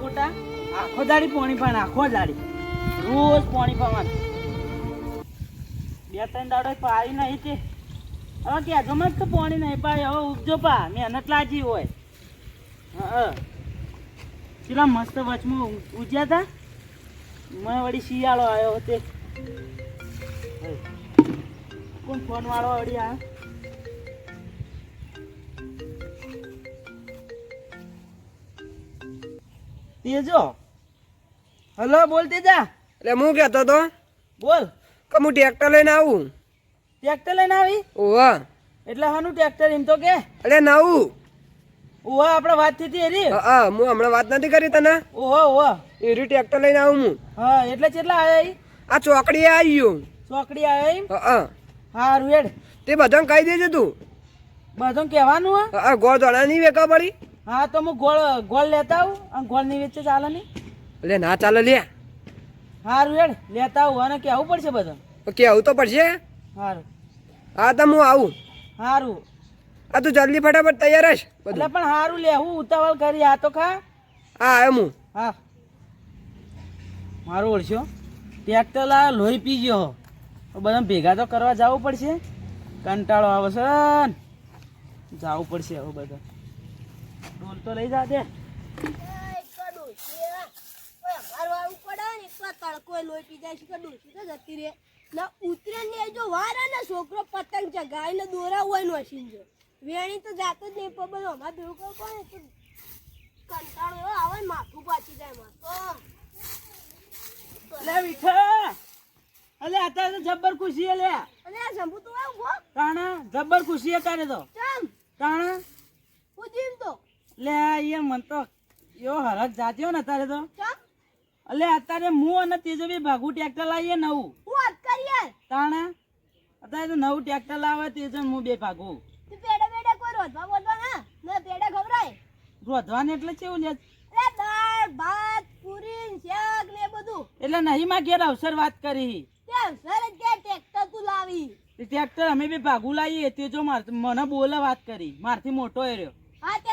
ગોટા, આખો દાડી પાણી પણ આખો દાડી. રોજ પાણી પાવાનું બે ત્રણ દાડો પાણી નહીં તે. હવે ત્યાં ગમે તો પાણી નહીં પાય હવે ઉપજો પા, મહેનત લાજી હોય. હા પેલા મસ્ત વચમાં ઉજ્યા હતા મેં વળી શિયાળો આવ્યો તે. કોણ ફોન વાળો વળી આ? તેજો હલો બોલ તેજા. એટલે હું કહેતો તો? બોલ. કે હું ટ્રેક્ટર લઈને આવું? ટ્રેક્ટર લઈને આવી? ઓવા એટલે હાનું ટ્રેક્ટર એમ તો કે. એટલે નવું. ઓવા આપણે વાત થઈ હતી એરી? હા હા, હમણાં વાત નથી કરી તને. ઓહો ઓહો એરી ટ્રેક્ટર લઈને આવું હું. હા એટલે કેટલા આવ્યા? આ ચોકડીએ આવી ગયું ચોકડી આવ્યા એમ? હા હા. હારું હેડ. તે બધાને કહી દેજે તું. બધું કહેવાનું હા? ગોળ ધોળા નહીં વેકા પડી. હા તો હું ગોળ ગોળ લેતા આવું અને ગોળની વચ્ચે ચાલે નહીં. એટલે ના ચાલે લે. હારું હેડ લેતા આવું અને કેવું પડશે બધું કેવું તો પડશે. હારું. હા તો હું આવું. હારું. આ તું જલ્દી ફટાફટ તૈયાર હશ એટલે પણ હારું લેવું ઉતાવળ કરી આ તો ખા. હા એમ હું. હા. મારું ઓળશો. ટ્રેક્ટર લા લોહી પી ગયો. બધા ભેગા તો કરવા જવું પડશે. કંટાળો આવે છે જવું પડશે હવે બધા ડોલ તો લઈ જા દે. છોકરો પતંગ ચગાવે ને દોરા હોય નો જો. વેણી તો જાતો જ નહીં પણ બધું અમારે ભેગું કરવું પડે તો કંટાળો એવો આવે માથું પાછી જાય તો લે વિઠા અલે અત્યારે તો જબ્બર ખુશી હે લે. અને આ શંભુ તું આવું ગો જબ્બર ખુશી હે તારે તો. ચમ. કાણા હું જીમ તો. લે એ મન તો. એવો હરક જાત્યો ને તારે તો. અલે અત્યારે હું અને તેજો બી ભાગું ટ્રેક્ટર લાવીએ નવું. હું વાત કરી યાર તાણા? અત્યારે તો નવું ટ્રેક્ટર લાવે તેજો હું બે ભાગું. તું પેડે પેડે કોઈ રોધવા બોધવા ના? ના પેડે ખવડાય. રોધવાને એટલે કેવું લે? અરે દાળ ભાત પૂરી શાક ને બધું. એટલે નહીં માં ઘેર અવસર વાત કરી. ત્યાં સર કે ટ્રેક્ટર તું લાવી. તે ટ્રેક્ટર અમે બી ભાગું લાવીએ તે જો માર મને બોલે વાત કરી. મારથી મોટો એ રહ્યો.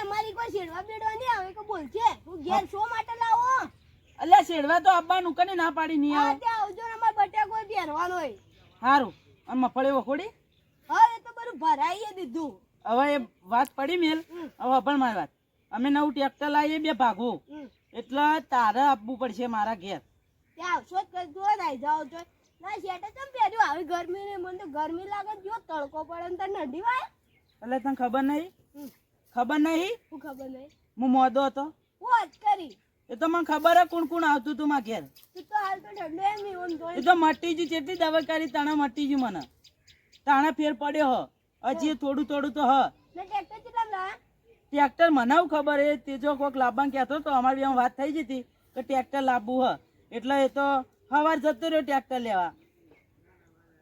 હા તે મારી કોઈ શેડવા બેડવા નહીં આવે કે બોલ છે. હું ઘેર શો માટે લાવો? એટલે શેડવા તો આવવાનું કને ના પાડી નહીં આવે? ત્યાં આવજો ને અમાર બટાકો પહેરવાનો હોય. સારું અને મફળી વખોડી? હા એ તો બધું ભરાઈએ દીધું. હવે એ વાત પડી મેલ. હવે પણ મારી વાત. અમે નવું ટ્રેક્ટર લાવીએ બે ભાગો. એટલે તારે આપવું પડશે મારા ઘેર. ત્યાં આવશો જ કરજો આવી જાઓ છો. ના શેટે ચમ પહેર્યું? આવી ગરમી ને મને તો ગરમી લાગે જો તડકો પડે ને તને ઠંડી વાય. એટલે તને ખબર નહીં. ખબર નહીં? હું ખબર નહીં. હું મોદો હતો. કરી. એ તો મને ખબર હે કોણ કોણ આવતું તું મારા ઘેર. તું તો હાલ તો ઠંડુ એમ નહીં ઓમ એ તો મટી જી જેટલી દવા કરી તાણે મટી જી મને. તાણે ફેર પડ્યો હ. હજી થોડું થોડું તો હ. ને ટ્રેક્ટર કેટલા લાયા ટ્રેક્ટર મને હું ખબર એ તે જો કોઈક લાવવાનું કહેતો તો અમારી બી વાત થઈ જતી કે ટ્રેક્ટર લાવવું હ. એટલે એ તો હવાર જતો રહ્યો ટ્રેક્ટર લેવા.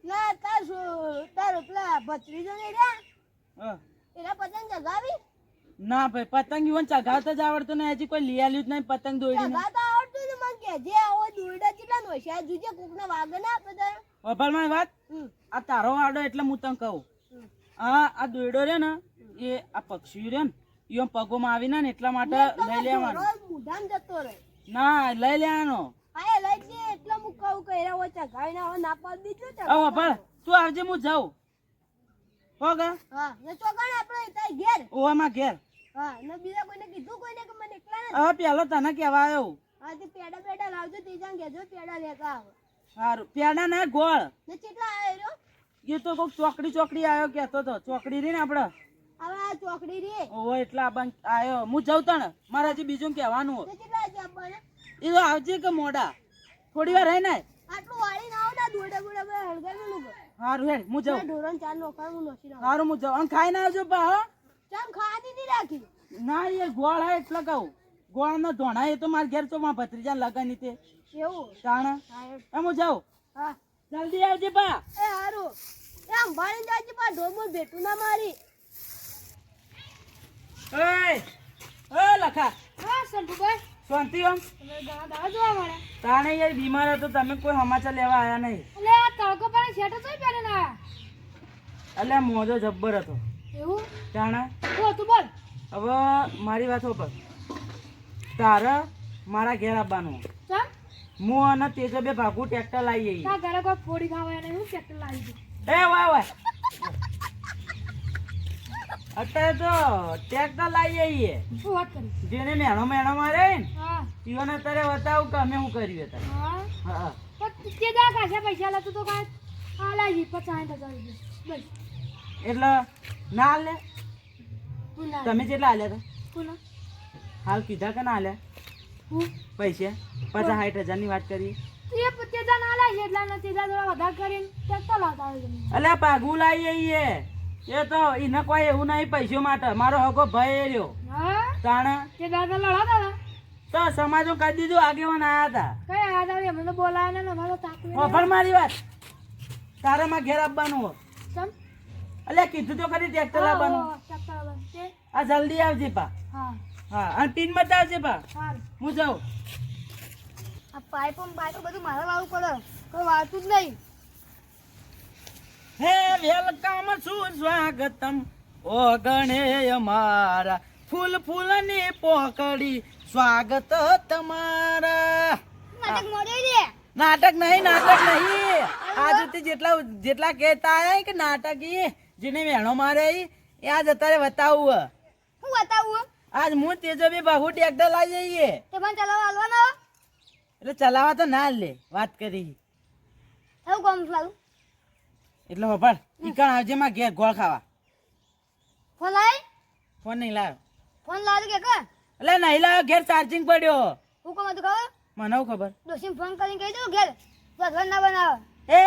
ના તાર તાર પેલા ભત્રીજો ને રે એના પતંગ જગાવી ના ભાઈ પતંગ ઈવન ચગાવતા જ આવડતું ને હજી કોઈ લઈ આલ્યું જ નહીં પતંગ દોડીને. જગાતા આવડતું ને મને કે જે આવો દોરડા કેટલા નો છે જુજે કોક ના વાગે ના આપે તારે વભાલ વાત? આ તારો આડો એટલે હું તને કહું. આ આ દોયડો રે ને એ આ પક્ષી રે ને એટલા માટે લઈ લેવાનો. બુઢામ જતો રહે. ના લઈ લેવાનો. આ એ લઈ લે એટલે હું કહું કે એના વચ્ચે ગાય ના હોય ના પાડી વભાલ તું આવજે હું જાઉં. હો ગા. હા ને ચોકણ આપણે ઘેર. ઓવામાં ઘેર. હા ને બીજા કોઈને કીધું કોઈને કે મને એકલા હવે પેલો તને કેવા આવ્યો હા તે પેડા પેડા લાવજો ત્રીજા કેજો પેડા લેતા આવો. સારું પેડા ના ગોળ. ને કેટલા આવ્યો એ તો ચોકડી ચોકડી આવ્યો કેતો તો ચોકડી રી ને આપણે હવે આ ચોકડી રે. ઓહો એટલે બંધ આવ્યો હું જાઉં તને મારે હજી બીજું કહેવાનું હોય. કેટલા આપવાના એ તો આવજે કે મોડા. થોડી વાર રહી ને? આટલું વાળી ના આવો ને દોડા બોડા બધા હળગાવી નું હેડ હું જાઉં. ઢોરણ ચાર નો ખાવું નોસી ના હું જાઉં. અને ખાઈને આવજો પા હો. ચમ ખાધી નહીં રાખી? ના એ ગોળ હે એટલે કહું. ગોળ નો ધોણા એ તો મારા ઘેર તો મારા ભત્રીજા લગન તે. એવું? તાણ? એમ હું જાઉં? હા. જલ્દી આવજે પા એ હારું. એ આમ ભાળી જાય પા ઢોર ભેટું ના મારી. ઓય ઓય લખા. હા સંતુભાઈ. શાંતિ ઓમ તાણે યાર બીમાર હતો તમે કોઈ સમાચાર લેવા આવ્યા નહીં. એટલે આ તડકો પાણી છેટો તો પહેરે ના એટલે મોજો જબ્બર હતો. એવું? તાણા શું હતું બોલ. હવે મારી વાત પર તારે મારા ઘેર આવવાનું. હું અને તેજો બે ભાગું ટ્રેક્ટર લાવી ઘરે કોઈ ફોડી ખાવા એને હું ટ્રેક્ટર લાવી દઉં? એ વાહ વાહ. અત્યારે તો ટ્રેક્ટર લાવી આવીએ. શું વાત કરી? જેને મેણો મેણો મારે ને અત્યારે બતાવું કે અમે શું કર્યું અત્યારે હા? હા. તે દા કાશે પૈસા લેતો તો કાંઈ આ લાવી પચાસ હજાર રૂપિયા. બસ. એટલે ના લે હું તમે જેટલા હાલ્યા હતા? હાલ કીધા કે ના હાલ્યા હું? પૈસા? પચાસ સાઠ વાત કરી દા ના લાવી એટલા ને તે દા થોડા વધારે કરીને ટ્રેક્ટર લાવતા હોય તમે અલ્યા પાઘું લાવી એ તો એને કોઈ એવું નહીં પૈસો માટે. મારો હકો ભય રહ્યો. તાણ? તે લડાતા સમાજો કરી દીધું આગેવાન આયા હતા. કઈ આ દાડે અમને બોલાવે ને અમારો તાકવી ઓફર મારી વાત. તારે માં ઘેર આપવાનું હો અલ્યા કીધું તો ખરી ટ્રેક્ટર લાવવાનું. આ જલ્દી આવજે પા. હા. હા અને પિન બતાવજે પા. હું જાઉં. આ પાઇપ પાઇપ બધું મારે વાળું પડે. કોઈ વાતું જ નહીં. હે વેલકમ શું સ્વાગતમ. ઓ ગણેય મારા ફૂલ ફૂલની પોકડી. સ્વાગત તમારા. નાટક મોડે નાટક નહીં નાટક નહીં. આજથી જેટલા જેટલા કહેતા આયા કે નાટક. ઈ જેને વેણો મારે એ આજ અત્યારે બતાવું હું. બતાવું આજ હું તેજો બી બહુ ટ્રેક્ટર લાવી જઈએ તે પણ ચલાવવા હાલવાનો? એટલે ચલાવવા તો ના લે વાત કરી. એવું કોમ લાવું એટલે હોભળ ઈકણ આવજે માં ઘેર ગોળ ખાવા. ફોન લાય ફોન નહીં લાવ્યો ફોન લાવી કે કે? એટલે નહીં લાવ્યો ઘેર ચાર્જિંગ પડ્યો. હું કોમ હતું ખબર? મને ખબર? દોશી ફોન કરીને કહી દઉં ઘેર. ભગવાન ના બનાવ. એ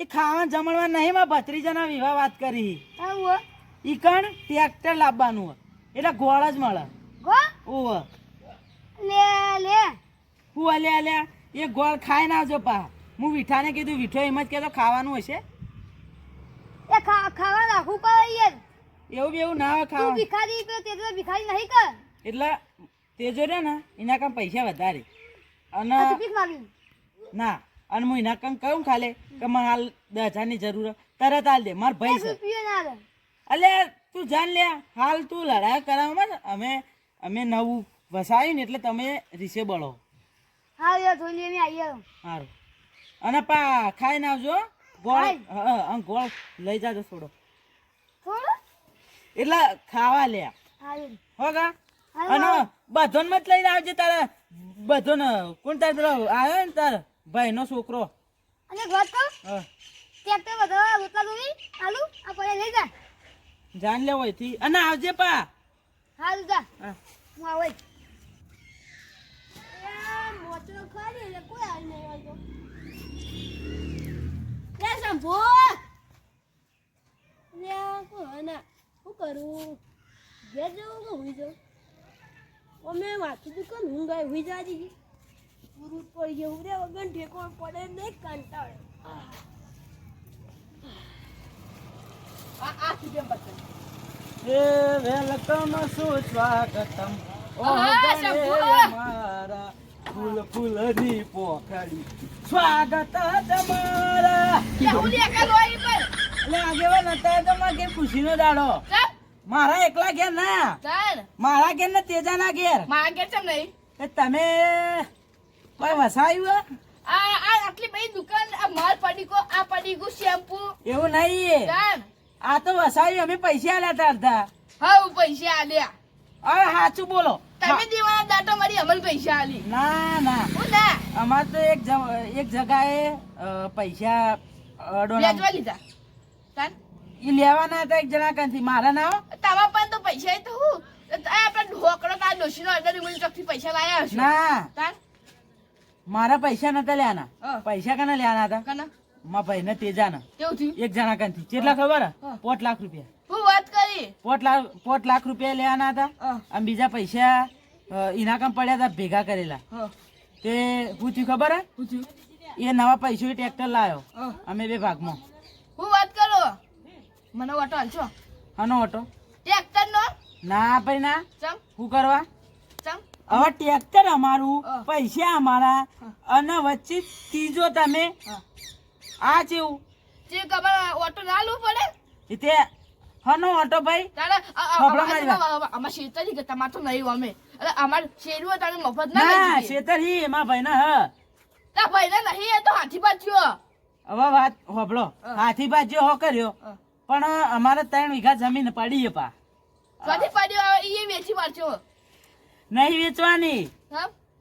એ ખાવા જમણવા નહીં માં ભત્રીજાના વિવાહ વાત કરી. ઈ કણ? ટ્રેક્ટર લાવવાનું. એટલે ગોળ જ મળે. ઓવ લે લે. હું લે લે. એ ગોળ ખાઈ ના જો પા. હું વિઠાને કીધું વિઠો એમ જ કહેતો ખાવાનું હશે. એ ખા ખાવા રાખવું પડે યાર. એવું એવું ના હોય તું ખાવા ભિખારી પે તે તો ભિખારી નહીં કર. એટલે તેજો રે ને એના કામ પૈસા વધારે. અને ના. અને હું એના કામ કહું ખાલે કે મને હાલ દસ હજારની જરૂર તરત હાલ દે માર ભાઈ છે. અલે તું જાણ લે હાલ તું લડાઈ કરાવવામાં અમે અમે નવું વસાવ્યું ને એટલે તમે રીસે બળો. હા યાર થોડી એમ આવી. ગયો સારું અને પા ખાઈ ને આવજો ગોળ? હા ગોળ લઈ જાજો થોડો. થોડો? એટલે ખાવા લે. હો હા, અને બધોન મત લઈને આવજે તારા બધોન. કોણ તારે આવ્યો ને તાર? ભાઈનો છોકરો. અને ઘર તો? હા. ટ્રેક્ટર બધા રોટલા દોરી આલુ આ પડે લઈ જા. જાન લે હોયથી અને આવજે પા. હાલ જા. હા. હું આવે મોટો ખરી એટલે કોઈ આવી નહીં આવતો લે શંભુ. લે કોઈ શું કરું? ઘેર જવું કે હુઈ જાઉં? અમે વાંચી દુકાન હું ગાય હુઈ જાજી. પૂરું પડી ગયું રે વગર ઠેકો પડે નહીં કંટાળે. હે વેલકમ સુસ્વાગતમ. મારા ફૂલ ફૂલની પોખડી સ્વાગત તમારા આગેવાન હતા તો કે ઘેર ખુશીનો દાડો. મારા એકલા ઘેર ના. મારા ઘેર ને તેજાના ઘેર. એ તમે કોઈ વસાયું આ આટલી બધી દુકાન આ માલ પડીકો આ પડીકો શેમ્પુ. એવું નહીં. આ તો વસાયું અમે પૈસા આલ્યા તા. અડધા હા પૈસા આલ્યા. હવે સાચું બોલો. તમે દેવાના દાટો મારી અમલ પૈસા આલી. ના ના. હું ના. અમારે તો એક એક જગાએ પૈસા વેચવા લીધા. તાન? ઈ લેવાના હતા એક જણા કાંથી. મારા ના હો. પણ તો પૈસા તો હું? આપણે ઢોકળો કા ડોશીનો અડર મને ચોકથી પૈસા લાયા હશે? ના. તાન? મારા પૈસા નતા લેવાના. હા. પૈસા કને લેવાના હતા? કના? મારા ભાઈ ને તેજાના કેવું થયું એક જણા કાંથી કેટલા ખબર હે? હા. પોટ લાખ રૂપિયા. હું વાત કરી. પોટ લાખ પોટ લાખ રૂપિયા લેવાના હતા અને બીજા પૈસા એના કામ પડ્યા હતા ભેગા કરેલા. તે પૂછ્યું ખબર હે? પૂછ્યું. એ નવા પૈસો ટ્રેક્ટર લાવ્યો અમે બે ભાગમાં. હું વાત કરો? મને ઓટો હાલશો આનો ઓટો? ટ્રેક્ટર નો ના ભાઈ ના. ચમ. શું કરવા? ચમ. હવે ટ્રેક્ટર અમારું પૈસા અમારા અને વચ્ચે ત્રીજો તમે આ જેવું. જે તમારે ઓટો ના લવું પડે તે હનો ઓટો ભાઈ. તારે આ- આ- હોભળો આ- મારી વાત. આ- આમાં શેતાજી કે તમાર તો નહીં અમે. એટલે અમાર શેરવું હોય મફત ના ના શેતર હી એમાં ભાઈ ના હ. તારા ભાઈને નહીં એ તો હાથી બાજ્યો હવે વાત હોભળો. હાથી બાજ્યો હો કર્યો. પણ અમારે ત્રણ વીઘા જમીન પડી છે પા. કદી પાડ્યો એ વેચી મારજો. નહીં વેચવાની.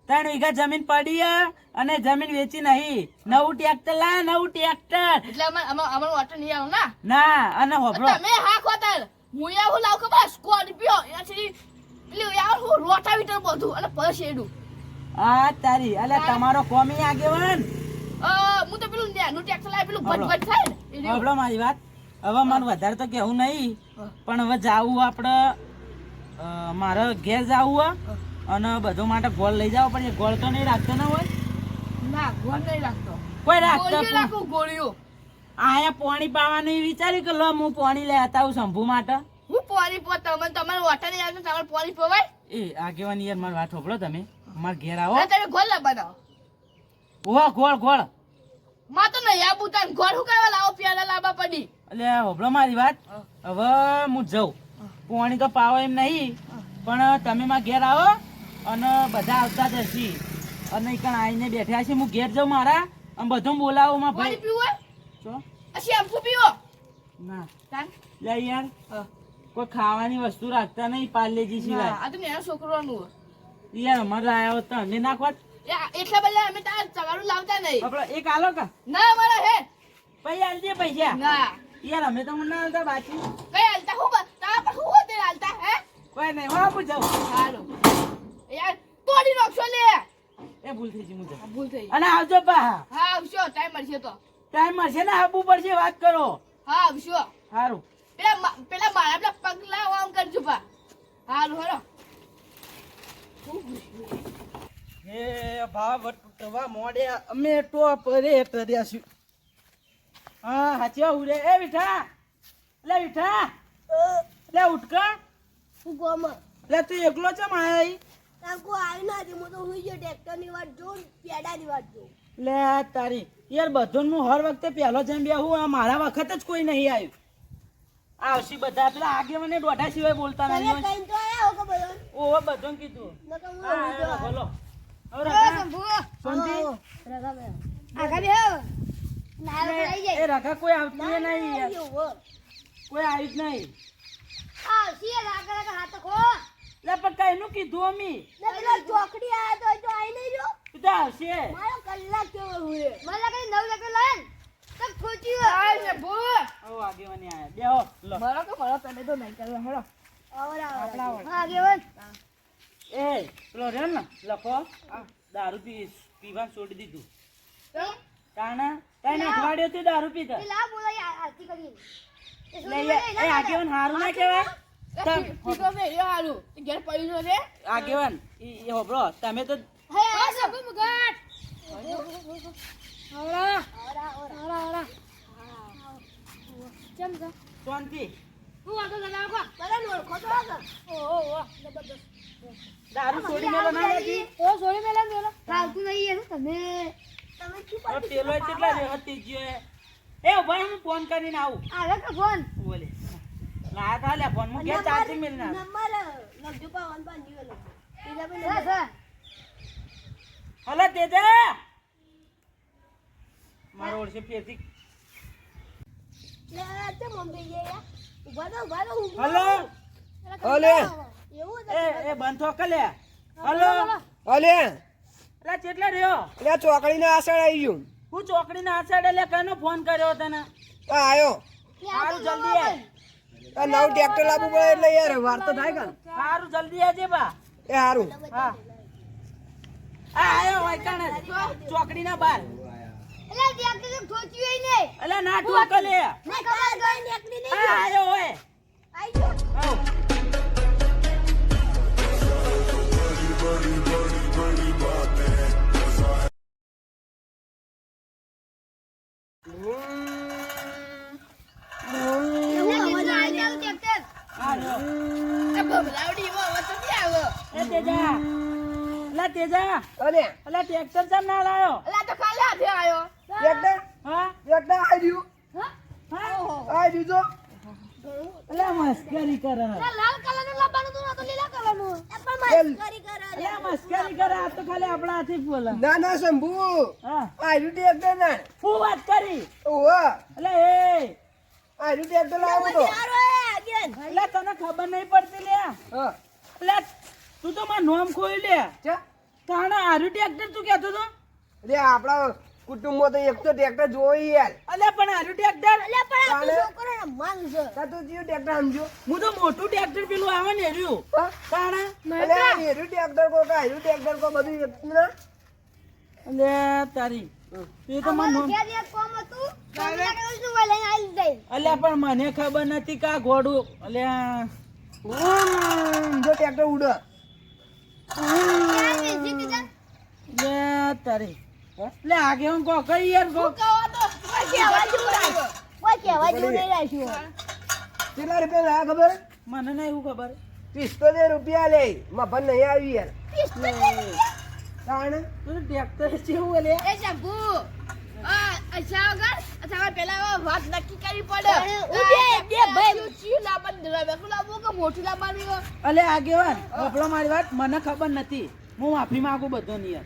ત્રણ વીઘા જમીન પડી અને જમીન વેચી નહીં. નવું ટ્રેક્ટર લાય નવું ટ્રેક્ટર. એટલે અમાર અમાર ઓટો નહીં આવો ના? ના અને હોભળો. તમે હા ખોતર હું આવું લાવ કે બસ સ્કોર્પિયો એનાથી પેલું યાર હું રોટાવીટર બધું અને આ તારી. અલે તમારો કોમી આગેવાન. હું તો પેલું નેનું ટ્રેક્ટર લાય પેલું ભજ થાય ને હોભળો મારી વાત. હવે મને વધારે તો કેવું નહીં. પણ હવે જાવું આપણે અ, મારે ઘેર જવું હોય અને બધું માટે ગોળ લઈ જાવ પણ એ ગોળ તો નહીં રાખતો ના હોય? ના ગોળ નહીં રાખતો. કોઈ રાખતો ગોળીઓ આયા પાણી પાવાનું વિચારી વિચાર્યું કે લો હું પાણી લઈ આવતા હું શંભુ માટે? હું પાણી પો તમે તમારે વોટર નહીં આવતો તમારે પોરી પોવાય? એ આગેવાન યાર મારી વાત હોભળો તમે. મારા ઘેર આવો. તમે ગોળ ના બનાવો. ઓહ ગોળ ગોળ. માં તો નહીં આબુ તાન ગોળ હું કરવા લાવો પ્યાલા લાબા પડી. એટલે હોભળો મારી વાત. હવે હું જઉં. પાણી તો પાવો એમ નહીં પણ તમે મારા ઘેર આવો અને બધા આવતા જ હશી અને કણ આવીને બેઠા છે હું ઘેર જાઉં મારા અને બધું બોલાવો માં ભાઈ. પીવો હોય છો આ શેમ્પુ પીવો? ના. લે યાર. કોઈ ખાવાની વસ્તુ રાખતા નહીં પાર્લેજી સિવાય. આ તો નેનો છોકરોનું યાર અમારે આવ્યો તો અમે નાખવા એટલા બધા અમે તાર તમારું લાવતા નહીં. આપણે એક આલો કા? ના મારા હે. પૈસા આલજે પૈસા. ના. યાર અમે તો ના આલતા બાકી. કઈ હાલતા? હું હું હોતે હાલતા હે? કોઈ નહીં હું આપું જાઉં. સારું યાર તોડી નાખશો લે. એ ભૂલ થઈ ગઈ હું જાઉં. ભૂલ થઈ અને આવજો પા હા આવશો ટાઈમ મળશે તો. ટાઈમ મળશે ને આવવું પડશે વાત કરો. હા આવશો. સારું પેલા પેલા મારા પેલા પગલા આમ કરજો પા. હારું હરો હે ભાવ તવા મોડે અમે તો પરે તર્યા છું હા હાચી ઉરે એ વિઠા લે વિઠા લે ઉઠકા. હું ગોમાં લે તું એકલો છે ઈ? તાકો આવી ના હતી હું તો હું જો ટ્રેક્ટરની વાત જોઉં પેડાની વાત જોઉં. લે તારી યાર બધું હું હર વખતે પહેલો જેમ બે હું મારા વખત જ કોઈ નહીં આવ્યું આવશી બધા પેલા આગે મને દોઢા સિવાય બોલતા નહીં કઈ તો આયા હો કે બધા? બધું કીધું. નકર હું. બોલો. હવે શાંતિ? રગા બે. આગા બે ના કોઈ આવતી નહીં. કોઈ આવી જ નહીં. આ શી આગા આગા હાથ ખો લે પણ કઈનું કીધું અમી. ને પેલો ચોકડી આયો તો તો આઈ નહીં રહ્યો તું તો આવશે. મારો કલાક કેવો હુએ મને લાગે નવ લાગે લન તો ખોટી હાય. ને ભૂ. આવો આગેવાની આયા. બેહો લો. મારો તો મારો તને તો નહીં કરવા હરો આવરા આવરા હા ગેવન એ પેલો ને લખો. દારૂ પી પીવાનું છોડી દીધું. તાણે તાણે અઠવાડિયો થી દારૂ પીતા પેલા બોલાય આરતી કરી એ- એ આગેવાન હારું ના કહેવાય? એ આગેવાન ઈ ઈ હોભળો. તમે તો દારૂ છોડી મેલો ના નથી ઓ સોરી મેલા મેલા. ચાલતું નહીં તમે. તમે શું કેટલા એ? એ ભાઈ હું ફોન કરીને આવું. આવે કે ફોન. બોલે. ફોન ચાર્જિંગ મેલી નંબર લખજો પા વન લખજો ભાઈ હલો તેજા. મારો ઓળશે ફેરથી. લે તે મમ્મી જે ઊભા તો ઊભા તો હલો. ઓલે એવું એ એ બંધ થો કે લે. હલો ઓલે અલા કેટલા રહ્યો? એટલે ચોકડીને આસળ આવી ગયું. હું ચોકડી ના આસળ એટલે કનો ફોન કર્યો તને? આવ્યો આયો. સારું જલ્દી આય. આ નવું ટ્રેક્ટર લાવવું પડે એટલે યાર વાર તો થાય કે. સારું જલ્દી આજે બા. એ સારું હા. આ આયો વાયકાણે. ચોકડી ના બાર. એટલે ટ્રેક્ટર તો ઠોચ્યું ય નહીં અલા ના ઠોક લે. ને કમાલ ગઈ નીકળી નહીં આ આયો હોય. આઈ ગયો. તેજા અરે અલા ટ્રેક્ટર ચમ ના લાયો? અલા તો કાલે હાથે આવ્યો ટ્રેક્ટર? હા? ટ્રેક્ટર આઈ ગયું હા? આઈ દીધો અલે મસ્કરી કરે. લાલ કલરનું લાવવાનું હતું તો લીલા કલરનું ચાલ. અલે મસ્કરી કરે. આ તો ખાલી આપણા હાથે જ બોલે. ના ના શંભુ. હા. આયુ ટ્રેક્ટર ના. હું વાત કરી? ઓહો. અલે એ. આયુ ટ્રેક્ટર લાવો તો. અલે તને ખબર નહીં પડતી લે હા. અલે તું તો મારું નામ ખોઈ લે. ચા? તાણે આર્યું ટ્રેક્ટર તું કહેતો તો? અરે આપણા કુટુંબમાં તો એક તો ટ્રેક્ટર જોઈ યાર. અલે પણ આરુ ટ્રેક્ટર તાણે છોકરાને માન છે? તા તું જીવ ટ્રેક્ટર સમજો. હું તો મોટું ટ્રેક્ટર પેલું આવે ને એર્યું. તાણે? અલે આ હેરું ટ્રેક્ટર કો કા આયુ ટ્રેક્ટર કો બધું એક ને? અલે તારી. એ તો મને અલ્યા પણ મને ખબર નથી કા ઘોડું અલ્યા જો ટ્રેક્ટર ઉડે. લે તારી. લે આગે હું કો કઈ યાર કો કહો તો જેવું કોઈ કહેવા જેવું નહીં રાખ્યું કેટલા રૂપિયા લાયા ખબર મને નહીં એવું ખબર. પિસ્તોતેર રૂપિયા લે. મફત નહીં આવી યાર. તાણે? તું ટ્રેક્ટર જેવું અલ્યા એ શંભુ, આ અચ્છા વગર, અચ્છા વગર પહેલા હવે વાત નક્કી કરવી પડે. ઉભે, બે ભાઈ. ચી લાબન રવેકું લાવવું કે મોટું હોય? અલે આગેવાન આપણો મારી વાત મને ખબર નથી. હું માફી માંગુ બધો ની યાર.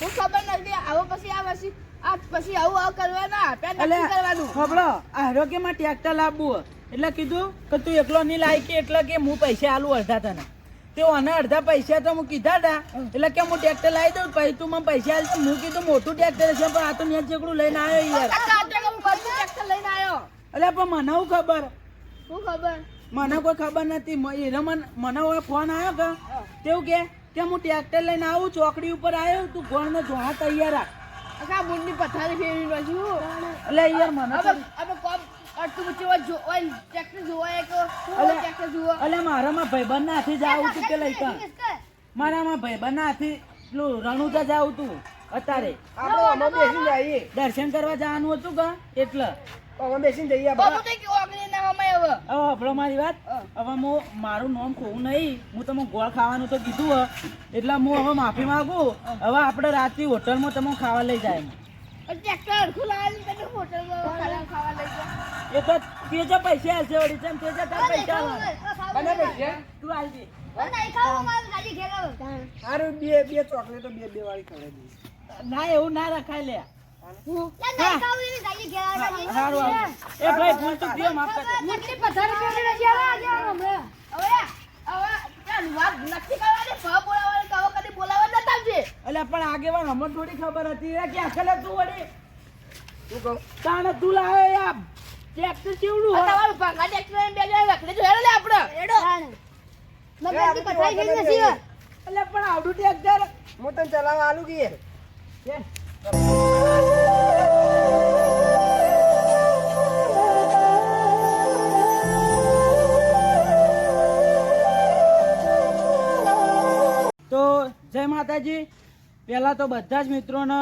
હું ખબર નથી. આવો પછી આ પછી આ પછી આવું આવું કરવાના. અલે નક્કી કરવાનું. ખબરો આરોગ્યમાં ટ્રેક્ટર લાવવું એટલે કીધું કે તું એકલો નહીં લાયકી કે એટલે કે હું પૈસા આલું અડધા તને. તે અને અડધા પૈસા તો હું કીધા હતા એટલે કે હું ટ્રેક્ટર લાવી દઉં પછી તું મને પૈસા આલ હું કીધું મોટું ટ્રેક્ટર છે પણ આ તો મેં જેકડું લઈને આવ્યો યાર. લઈને આવ્યો. એટલે પણ મને હું ખબર? શું ખબર? મને કોઈ ખબર નથી. એને મને ફોન આવ્યો કે? તેવું કે કે હું ટ્રેક્ટર લઈને આવું ચોકડી ઉપર આવ્યો તું ગોળનો જોવા તૈયાર રાખ. આખા મૂળની પથારી ફેરવી રહ્યો છું એટલે યાર મને હવે કોમ મારામાં ભાઈબંધ ના હાથી જાવું તું કે લઈ મારામાં ભાઈબંધ ના હાથી પેલું રણુજા જાવું તું અત્યારે. દર્શન કરવા જવાનું હતું કે એટલે. આમાં બેસીને જઈએ આપણે તો કે ઓગળી ના હમાય હવે હવે મારી વાત. હવે હું મારું નામ ખોવું નહીં. હું તમે ગોળ ખાવાનું તો કીધું હે. એટલે હું હવે માફી માંગુ. હવે આપણે રાતે હોટલમાં તમે ખાવા લઈ જાય ટ્રેક્ટર હરખું હોટલમાં ખાવા ખાવા લઈ ગયા એ તો તે જે પૈસા હાલશે વળી તેમ તે તાર પૈસા બને પૈસા? તું આલજે સારું બે બે ચોકલેટો બે બે વાળી ખવડાવી ના એવું ના રખાય લે. એ ભાઈ ભૂલ તો થયો માફ મોટી પથારી ફેરવી રહી હવે હવે એટલે પણ આગેવાન હમણાં થોડી ખબર હતી. કે અકલે તું વળી? કહું? તાણે તું લાવે યાર ટ્રેક્ટર કેવડું તમારું ભાંગા ટ્રેક્ટર લઈને બે જણા રખડે જો લે આપણે. એટલે પણ આવડું ટ્રેક્ટર હું તને ચલાવવા આલું કે? તો જય માતાજી. પહેલાં તો બધા જ મિત્રોને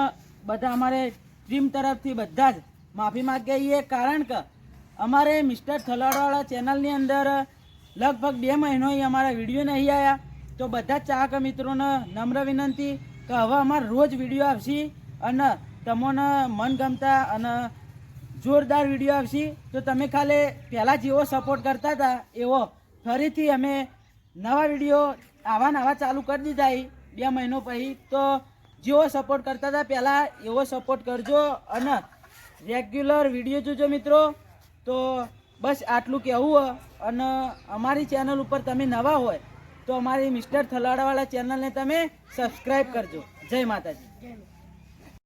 બધા અમારે ટીમ તરફથી બધા જ માફી માગીએ છીએ. કારણ કે અમારે મિસ્ટર થલાડવાળા ચેનલની અંદર લગભગ બે મહિનો અમારા વીડિયો નહીં આવ્યા તો બધા જ ચાહક મિત્રોને નમ્ર વિનંતી કે હવે અમારે રોજ વીડિયો આવશે અને તમને મનગમતા અને જોરદાર વીડિયો આવશે. તો તમે ખાલી પહેલાં જેવો સપોર્ટ કરતા હતા, એવો ફરીથી અમે નવા વીડિયો આવા નવા ચાલુ કરી દીધા બે મહિનો પછી. તો જેવો સપોર્ટ કરતા હતા, પહેલાં એવો સપોર્ટ કરજો અને રેગ્યુલર વીડિયો જોજો મિત્રો. તો બસ આટલું કહેવું, અને અમારી ચેનલ ઉપર તમે નવા હોય, તો અમારી મિસ્ટર થલાડાવાળા ચેનલને તમે સબસ્ક્રાઈબ કરજો. જય માતાજી.